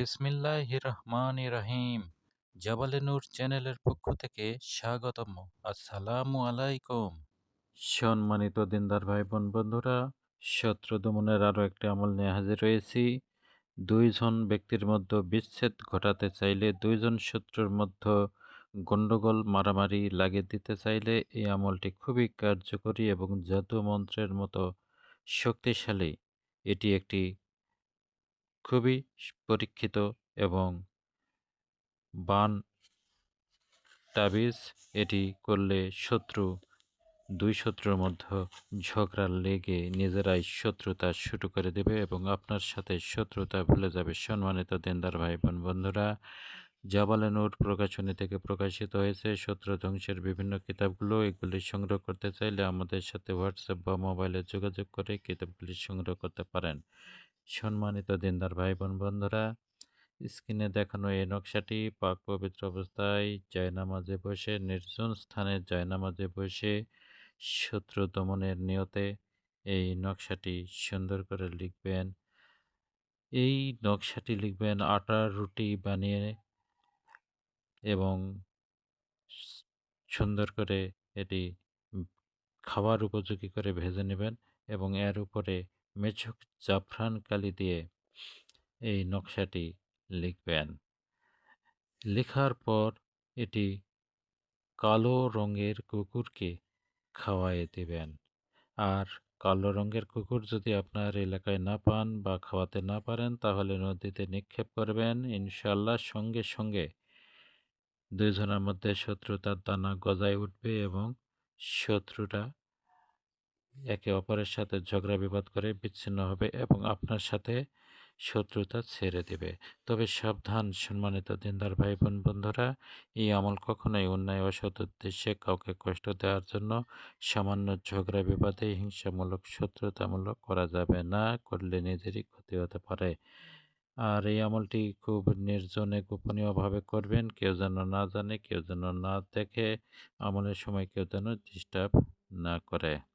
বিসমিল্লাহ রহমান রহিম জাবালে নূর চ্যানেলের পক্ষ থেকে স্বাগতম। আসসালামু আলাইকুম। সম্মানিত দিনদার ভাই বোন বন্ধুরা, শত্রু দমনের আরও একটি আমল নিয়ে হাজির রয়েছি। দুইজন ব্যক্তির মধ্যে বিচ্ছেদ ঘটাতে চাইলে দুইজন শত্রুর মধ্যে গণ্ডগোল, মারামারি লাগিয়ে দিতে চাইলে এই আমলটি খুবই কার্যকরী এবং জাদু মন্ত্রের মতো শক্তিশালী। এটি একটি খুবই পরীক্ষিত এবং বান তাবিজ এটি করলে শত্রু, দুই শত্রুর মধ্যে ঝগড়া লেগে নিজেরাই শত্রুতা শুরু করে দেবে এবং আপনার সাথে শত্রুতা ভুলে যাবে। সম্মানিত দিনদার ভাই বোন বন্ধুরা, জাবালে নূর প্রকাশনী থেকে প্রকাশিত হয়েছে শত্রু ধ্বংসের বিভিন্ন কিতাবগুলো। এগুলি সংগ্রহ করতে চাইলে আমাদের সাথে হোয়াটসঅ্যাপ বা মোবাইলে যোগাযোগ করে কিতাবগুলি সংগ্রহ করতে পারেন। সম্মানিত দিনদার ভাই বোন বন্ধুরা, স্ক্রিনে দেখানো এই নকশাটি পাক পবিত্র অবস্থায় জায়নামাজে বসে, নির্জন স্থানে জায়নামাজে বসে শত্রু দমনের নিয়তে এই নকশাটি সুন্দর করে লিখবেন। এই নকশাটি লিখবেন আটার রুটি বানিয়ে এবং সুন্দর করে এটি খাবার উপযোগী করে ভেজে নেবেন এবং এর উপরে মেঝক জাফরান কালি দিয়ে এই নকশাটি লিখবেন। লেখার পর এটি কালো রঙের কুকুরকে খাওয়াই দেবেন। আর কালো রঙের কুকুর যদি আপনার এলাকায় না পান বা খাওয়াতে না পারেন, তাহলে নদীতে নিক্ষেপ করবেন। ইনশাল্লাহ সঙ্গে সঙ্গে দুইজনের মধ্যে শত্রুতার দানা গজায় উঠবে এবং শত্রুটা একে অপরের সাথে ঝগড়া বিবাদ করে বিচ্ছিন্ন হবে এবং আপনার সাথে শত্রুতা ছেড়ে দেবে। তবে সাবধান, সম্মানিত দিনদার ভাই বোন বন্ধুরা, এই আমল কখনোই অন্যায় অসৎ উদ্দেশ্যে কাউকে কষ্ট দেওয়ার জন্য সামান্য ঝগড়া বিবাদে হিংসামূলক শত্রুতামূলক করা যাবে না, করলে নিজেরই ক্ষতি হতে পারে। আর এই আমলটি খুব নির্জনে, গোপনীয়ভাবে করবেন। কেউ যেন না জানে, কেউ যেন না দেখে আমলের সময় কেউ যেন ডিস্টার্ব না করে।